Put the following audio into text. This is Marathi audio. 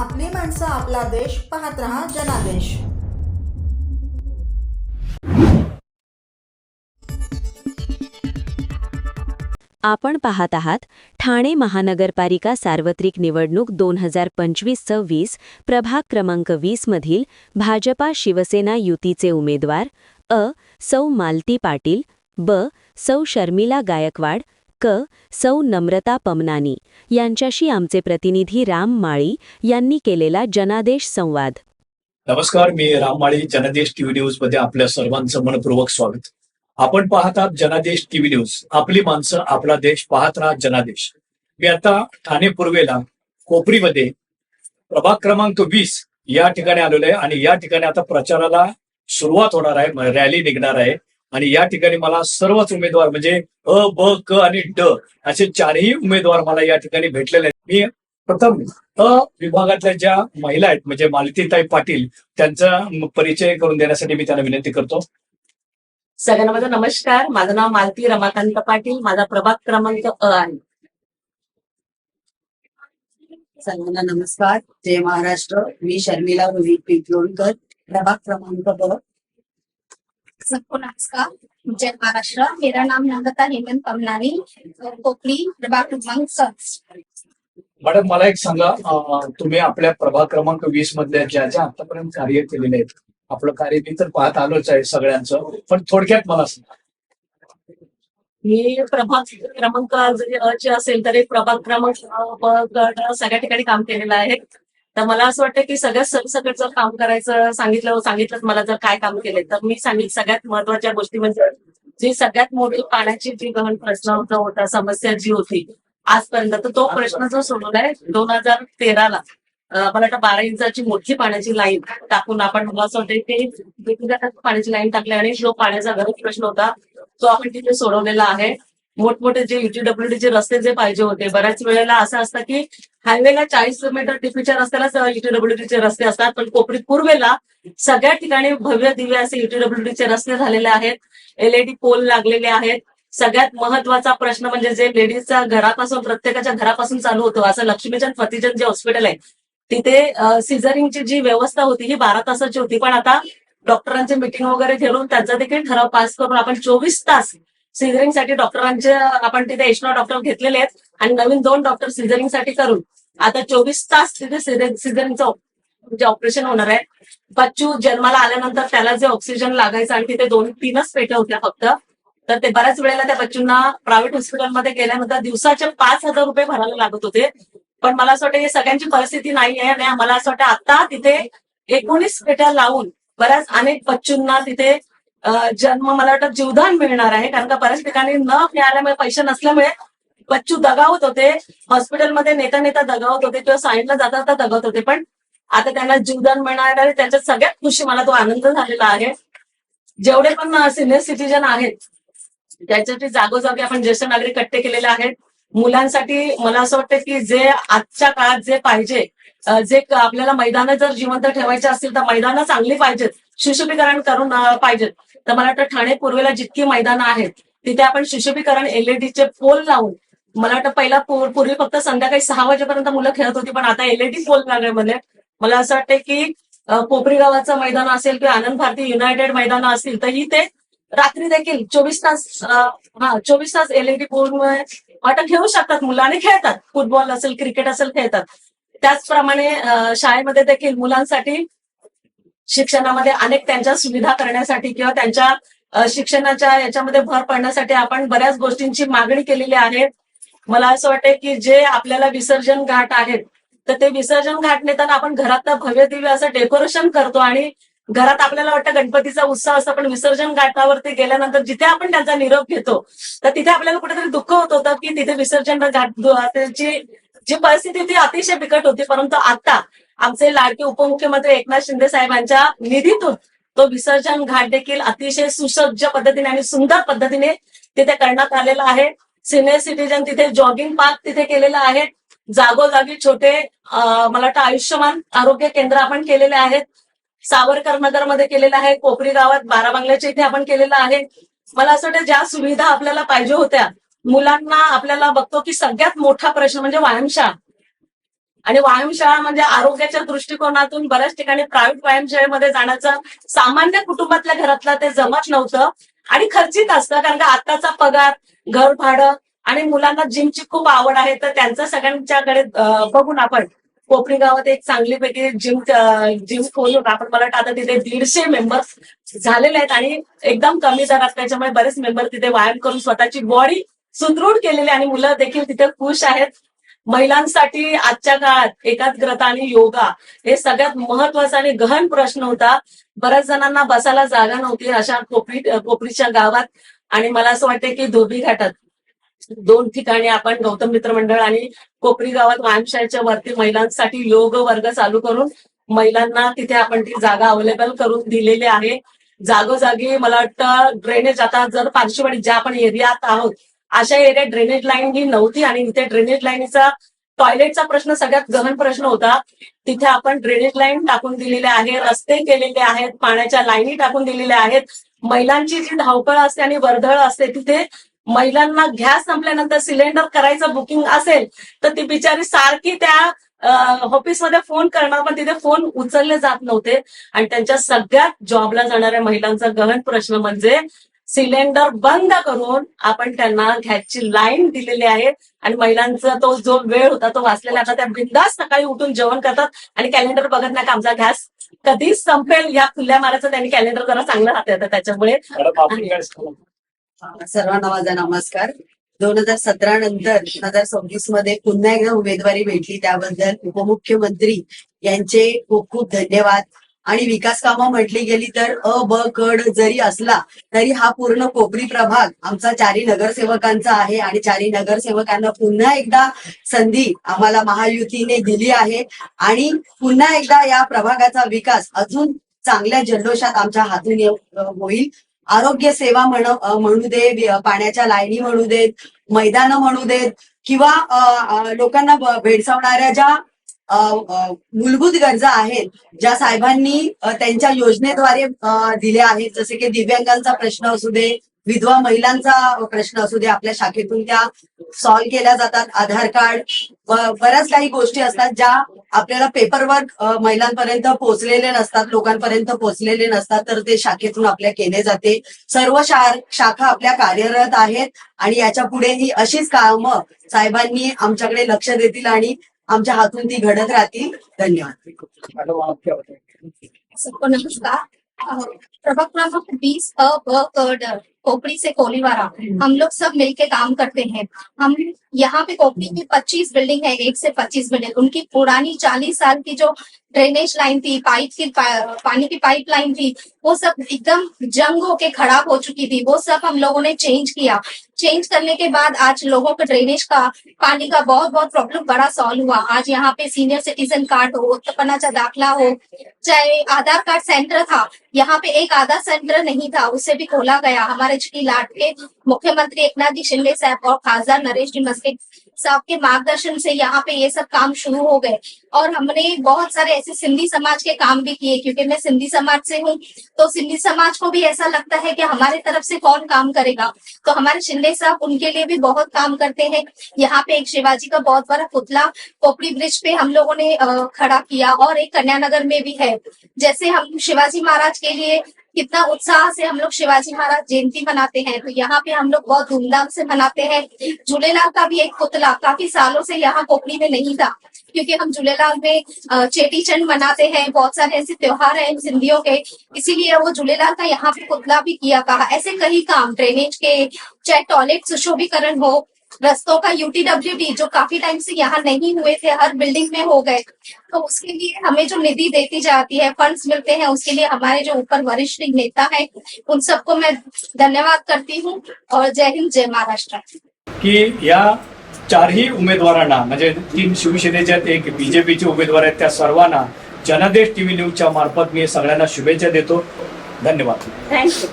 आपली माणसं आपला देश पाहत रहा जनादेश. आपण पाहत आहात ठाणे महानगरपालिका सार्वत्रिक निवडणूक दोन हजार पंचवीस सव्वीस प्रभाग क्रमांक वीस मधील भाजपा शिवसेना युतीचे उमेदवार अ. सौ मालती पाटील ब. सौ शर्मिला गायकवाड क सौ नम्रता पमनानी. यांच्याशी आमचे प्रतिनिधी राम माळी यांनी केलेला जनादेश संवाद. नमस्कार मी राममाळी जनादेश टीव्ही न्यूजमध्ये आपल्या सर्वांचं मनपूर्वक स्वागत. आपण पाहत आहात जनादेश टीव्ही न्यूज. आपली माणसं आपला देश पाहत राहा जनादेश. मी आता ठाणे पूर्वेला कोपरीमध्ये प्रभाग क्रमांक वीस या ठिकाणी आलेलो आहे आणि या ठिकाणी आता प्रचाराला सुरुवात होणार आहे. रॅली निघणार आहे. आणि या ठिकाणी मला सर्वच उमेदवार म्हणजे अ ब क आणि ड असे चारही उमेदवार मला या ठिकाणी भेटलेले आहेत. मी प्रथम अ विभागातल्या ज्या महिला आहेत म्हणजे मालतीताई पाटील त्यांचा परिचय करून देण्यासाठी मी त्यांना विनंती करतो. सगळ्यांना माझा नमस्कार. माझं नाव मालती रमाकांत पाटील. माझा प्रभाग क्रमांक अ आहे. सर्वांना नमस्कार. जय महाराष्ट्र. मी शर्मिला रोहित पिंपलोणकर प्रभाग क्रमांक ब. सबको नमस्कार जय महाराष्ट्र. मेरा नाम नम्रता हेमंत पमनानी कोकली प्रभाग क्रमांक सात मॅडम मला एक सांगा. तुम्ही आपल्या प्रभाग क्रमांक वीस मधल्या ज्या ज्या आतापर्यंत कार्य केलेले आहेत आपलं कार्य मी तर पाहत आलोच आहे सगळ्यांचं पण थोडक्यात मला सांगा. मी प्रभाग क्रमांक जरी अ चे असेल तरी प्रभाग क्रमांक सगळ्या ठिकाणी काम केलेलं आहे. तर मला असं वाटतं की सगळ्यात सरसकट जर काम करायचं सांगितलं सांगितलं मला जर काय काम केले तर मी सांगितलं सगळ्यात महत्त्वाच्या गोष्टी म्हणजे जी सगळ्यात मोठी पाण्याची जी गहन प्रश्न होता होता समस्या जी होती आजपर्यंत तर तो प्रश्न जो सोडवलाय दोन हजार तेराला मला वाटतं बारा इंचाची मोठी पाण्याची लाईन टाकून आपण मला असं वाटतं की वेगवेगळ्या पाण्याची लाईन टाकली आणि जो पाण्याचा गरज प्रश्न होता तो आपण तिथे सोडवलेला आहे. मोठमोठे जे युटीडब्ल्यूडी चे रस्ते जे पाहिजे होते. बऱ्याच वेळेला असं असतं की हायवेला चाळीस किलोमीटर टिपीच्या रस्त्यालाच युटीडब्ल्यूडीचे रस्ते असतात. पण कोपरी पूर्वेला सगळ्या ठिकाणी भव्य दिव्य असे युटीडब्ल्यूडीचे रस्ते झालेले आहेत. एलईडी पोल लागलेले आहेत. सगळ्यात महत्त्वाचा प्रश्न म्हणजे जे लेडीजच्या घरापासून प्रत्येकाच्या घरापासून चालू होतो. असं लक्ष्मीचंद फतीचंद जे हॉस्पिटल आहे तिथे सिझरिंगची जी व्यवस्था होती ही बारा तासाची होती. पण आता डॉक्टरांचे मिटिंग वगैरे घेऊन त्यांचा देखील ठराव पास करून आपण चोवीस तास सिझरिंगसाठी डॉक्टरांचे आपण तिथे एशनॉ डॉक्टर घेतलेले आहेत आणि नवीन दोन डॉक्टर सिझरिंगसाठी करून आता चोवीस तास तिथे सिझरिंगचं म्हणजे ऑपरेशन होणार आहे. बच्चू जन्माला आल्यानंतर त्याला जे ऑक्सिजन लागायचं आणि तिथे दोन तीनच पेट्या होत्या फक्त तर ते बऱ्याच वेळेला त्या बच्चूंना प्रायव्हेट हॉस्पिटलमध्ये गेल्यानंतर दिवसाचे पाच हजार रुपये भरायला लागत होते. पण मला असं वाटतं हे सगळ्यांची परिस्थिती नाही आहे आणि मला असं वाटतं आता तिथे एकोणीस पेट्या लावून बऱ्याच अनेक बच्चूंना तिथे जन्म मला वाटतं जीवदान मिळणार आहे. कारण का बऱ्याच ठिकाणी न मिळाल्यामुळे पैसे नसल्यामुळे बच्चू दगावत होते. हॉस्पिटलमध्ये नेता नेता दगावत होते किंवा साईडला जाता जाता दगावत होते. पण आता त्यांना जीवदान मिळणार आहे. त्याच्यात सगळ्यात खुशी मला तो आनंद झालेला आहे. जेवढे पण सिनियर सिटीजन आहेत त्याच्यासाठी जागोजागी आपण ज्येष्ठ नागरिक कट्टे केलेले आहेत. मुलांसाठी मला असं वाटतं की जे आजच्या काळात जे पाहिजे जे आपल्याला मैदानं जर जिवंत ठेवायचे असतील तर मैदानं चांगली पाहिजेत. सुशोभीकरण करून पाहिजेत. तर मला वाटतं ठाणे पूर्वेला जितकी मैदानं आहेत तिथे आपण सुशोभीकरण एलईडीचे पोल लावून मला वाटतं पहिला पूर्वी फक्त संध्याकाळी सहा वाजेपर्यंत मुलं खेळत होती पण आता एलईडी पोल लागल्यामध्ये मला असं वाटतं की पोपरी कोपरी गावाचं मैदान असेल किंवा आनंद भारती युनायटेड मैदानं असतील तर ही ते रात्री देखील चोवीस तास हा चोवीस तास एलईडी पोलमुळे वाटत खेळू शकतात मुलं आणि खेळतात फुटबॉल असेल क्रिकेट असेल खेळतात. त्याचप्रमाणे शाळेमध्ये देखील मुलांसाठी शिक्षणामध्ये अनेक त्यांच्या सुविधा करण्यासाठी किंवा त्यांच्या शिक्षणाच्या याच्यामध्ये भर पडण्यासाठी आपण बऱ्याच गोष्टींची मागणी केलेली आहे. मला असं वाटतं की जे आपल्याला विसर्जन घाट आहेत तर ते विसर्जन घाट नेताना आपण घरात भव्य दिव्य असं डेकोरेशन करतो आणि घरात आपल्याला वाटतं गणपतीचा उत्साह असतो पण विसर्जन घाटावरती गेल्यानंतर जिथे आपण त्यांचा निरोप घेतो तर तिथे आपल्याला कुठेतरी दुःख होत होतं की तिथे विसर्जन घाट त्याची जी परिस्थिती होती अतिशय बिकट होती परंतु आता आमचे लाडके उपमुख्यमंत्री एकनाथ शिंदे साहेबांच्या निधीतून तो विसर्जन घाट देखील अतिशय सुसज्ज पद्धतीने आणि सुंदर पद्धतीने तिथे करण्यात आलेला आहे. सिनियर सिटीजन तिथे जॉगिंग पार्क तिथे केलेला आहे. जागोजागी छोटे मला वाटतं आयुष्यमान आरोग्य केंद्र आपण केलेले आहेत. सावरकर नगरमध्ये केलेलं आहे. कोपरी गावात बारा बंगल्याच्या इथे आपण केलेलं आहे. मला असं वाटतं ज्या सुविधा आपल्याला पाहिजे होत्या मुलांना आपल्याला बघतो की सगळ्यात मोठा प्रश्न म्हणजे व्यायामशाळा आणि व्यायामशाळा म्हणजे आरोग्याच्या दृष्टिकोनातून बऱ्याच ठिकाणी प्रायव्हेट व्यायामशाळेमध्ये जाण्याचं सामान्य कुटुंबातल्या घरातलं ते जमत नव्हतं. आणि खर्चिक असतं कारण का आताचा पगार घर भाडं आणि मुलांना जिमची खूप आवड आहे तर त्यांचं सगळ्यांच्याकडे बघून आपण कोपरी गावात एक चांगलीपैकी जिम जिम खोलून आपण मला वाटतं आता तिथे दीडशे मेंबर्स झालेले आहेत आणि एकदम कमी दरात त्याच्यामुळे बरेच मेंबर तिथे व्यायाम करून स्वतःची बॉडी सुदृढ केलेली आणि मुलं देखील तिथे खुश आहेत. महिलांसाठी आजच्या काळात एकाग्रता आणि योगा हे सगळ्यात महत्त्वाचा आणि गहन प्रश्न होता. बऱ्याच जणांना बसायला जागा नव्हती अशा कोपरी कोपरीच्या गावात आणि मला असं वाटतं की धोबी घाटात. दोन ठिकाणी आपण गौतम मित्र मंडळ आणि कोपरी गावात व्यायामशाळेच्या वरती महिलांसाठी योग वर्ग चालू करून महिलांना तिथे आपण ती जागा अवेलेबल करून दिलेली आहे. जागोजागी मला वाटतं ड्रेनेज आता जर पारशीवाडी ज्या आपण एरियात आहोत अशा एरियात ड्रेनेज लाईन ही नव्हती आणि इथे ड्रेनेज लाईनचा टॉयलेटचा प्रश्न सगळ्यात गहन प्रश्न होता. तिथे आपण ड्रेनेज लाईन टाकून दिलेले आहे रस्ते केलेले आहेत पाण्याच्या लाईनी टाकून दिलेल्या आहेत. महिलांची जी धावपळ असते आणि वर्दळ असते तिथे महिलांना गॅस संपल्यानंतर सिलेंडर करायचं बुकिंग असेल तर ती बिचारी सारखी त्या ऑफिसमध्ये फोन करणार पण तिथे फोन उचलले जात नव्हते. आणि त्यांच्या सगळ्यात जॉबला जाणाऱ्या महिलांचा गहन प्रश्न म्हणजे सिलेंडर बंद करून आपण त्यांना गॅसची लाईन दिलेली आहे. आणि महिलांचा तो जो वेळ होता तो वाचलेला आता त्या बिंदास सकाळी उठून जेवण करतात आणि कॅलेंडर बघत नाही का आमचा गॅस कधी संपेल या खुल्या मारायचं त्यांनी कॅलेंडर जरा चांगलं त्याच्यामुळे. आपण काय सांगाल? सर्वांना माझा नमस्कार. दोन हजार सतरा नंतर दोन हजार सव्वीसमध्ये पुन्हा एकदा उमेदवारी भेटली. त्याबद्दल उपमुख्यमंत्री यांचे खूप खूप धन्यवाद. आणि विकास कामं म्हटली गेली तर अ ब कड जरी असला तरी हा पूर्ण कोपरी प्रभाग आमचा चारी नगरसेवकांचा आहे आणि चारी नगरसेवकांना पुन्हा एकदा संधी आम्हाला महायुतीने दिली आहे. आणि पुन्हा एकदा या प्रभागाचा विकास अजून चांगल्या जल्लोषात आमच्या हातून होईल. आरोग्य सेवा म्हण म्हणू दे पाण्याच्या लाईनी म्हणू देत मैदानं म्हणू देत किंवा लोकांना भेडसावणाऱ्या ज्या मूलभूत गरजा आहेत ज्या साहेबांनी त्यांच्या योजनेद्वारे दिल्या आहेत. जसे की दिव्यांगांचा प्रश्न असू दे विधवा महिलांचा प्रश्न असू दे आपल्या शाखेतून त्या सॉल्व्ह केल्या जातात. आधार कार्ड बऱ्याच काही गोष्टी असतात ज्या आपल्याला पेपरवर्क महिलांपर्यंत पोहोचलेले नसतात लोकांपर्यंत पोहोचलेले नसतात तर ते शाखेतून आपल्या केले जाते. सर्व शाखा आपल्या कार्यरत आहेत आणि याच्यापुढे ही अशीच कामं साहेबांनी आमच्याकडे लक्ष देतील आणि आमच्या हातून ती घडत राहतील. धन्यवाद? सबको नमस्कार अ, प्रभाग क्रमांक बीस अ ब क ड. कोपड़ी से कोलीवारा हम लोग सब मिलके काम करते हैं। हम यहाँ पे कोपड़ी में पच्चीस बिल्डिंग है एक से पच्चीस बिल्डिंग। उनकी पुरानी चालीस साल की जो ड्रेनेज लाइन थी पाइप की पा, पानी की पाइप लाइन थी वो सब एकदम जंग होके खराब हो चुकी थी। वो सब हम लोगों ने चेंज किया। चेंज करने के बाद आज लोगों को ड्रेनेज का पानी का बहुत बहुत प्रॉब्लम बड़ा सॉल्व हुआ। आज यहाँ पे सीनियर सिटीजन कार्ड हो चाहे दाखला हो चाहे आधार कार्ड सेंटर था यहाँ पे एक आधार सेंटर नहीं था उसे भी खोला गया। हमारे जी लाट मुख्यमंत्री एकनाथ जी शिंदे साहब और खासदार नरेश जी मस्के साहब के मार्गदर्शन से यहाँ पे ये सब काम शुरू हो गए। और हमने बहुत सारे ऐसे सिंधी समाज के काम भी किए, क्योंकि मैं सिंधी समाज से हूँ तो सिंधी समाज को भी ऐसा लगता है कि हमारे तरफ़ से कौन काम करेगा? तो हमारे शिंदे साहब उनके लिए भी बहुत काम करते हैं। यहाँ पे एक शिवाजी का बहुत बड़ा पुतला पोपड़ी ब्रिज पे हम लोगों ने खड़ा किया और एक कन्यानगर में भी है। जैसे हम शिवाजी महाराज के लिए कितना उत्साह से हम लोग शिवाजी महाराज जयंती मनाते हैं तो यहाँ पे हम लोग बहुत धूमधाम से मनाते हैं। झूलेलाल का भी एक पुतला काफ़ी सालों से यहाँ कोपड़ी में नहीं था, क्योंकि हम झूलेलाल में चेटी चंड मनाते हैं, बहुत सारे ऐसे त्योहार हैं सिंधियों के, इसीलिए वो झूलेलाल का यहाँ पे पुतला भी किया कहा। ऐसे कई काम ड्रेनेज के, चाहे टॉयलेट सुशोभीकरण हो रस्तों का यूटीडब्ल्यूडी जो काफ़ी टाइम से यहाँ नहीं हुए थे हर बिल्डिंग में हो गए। तो उसके लिए हमें जो निधि देती जाती है फंड्स मिलते हैं उसके लिए हमारे जो ऊपर वरिष्ठ नेता है उन सबको मैं धन्यवाद करती हूँ और जय हिंद जय महाराष्ट्र। की या चारही उमेदवारांना म्हणजे तीन शिवसेनेच्या एक बीजेपीचे उमेदवार आहेत त्या सर्वांना जनादेश टीव्ही न्यूजच्या मार्फत मी सगळ्यांना शुभेच्छा देतो. धन्यवाद. थँक्यू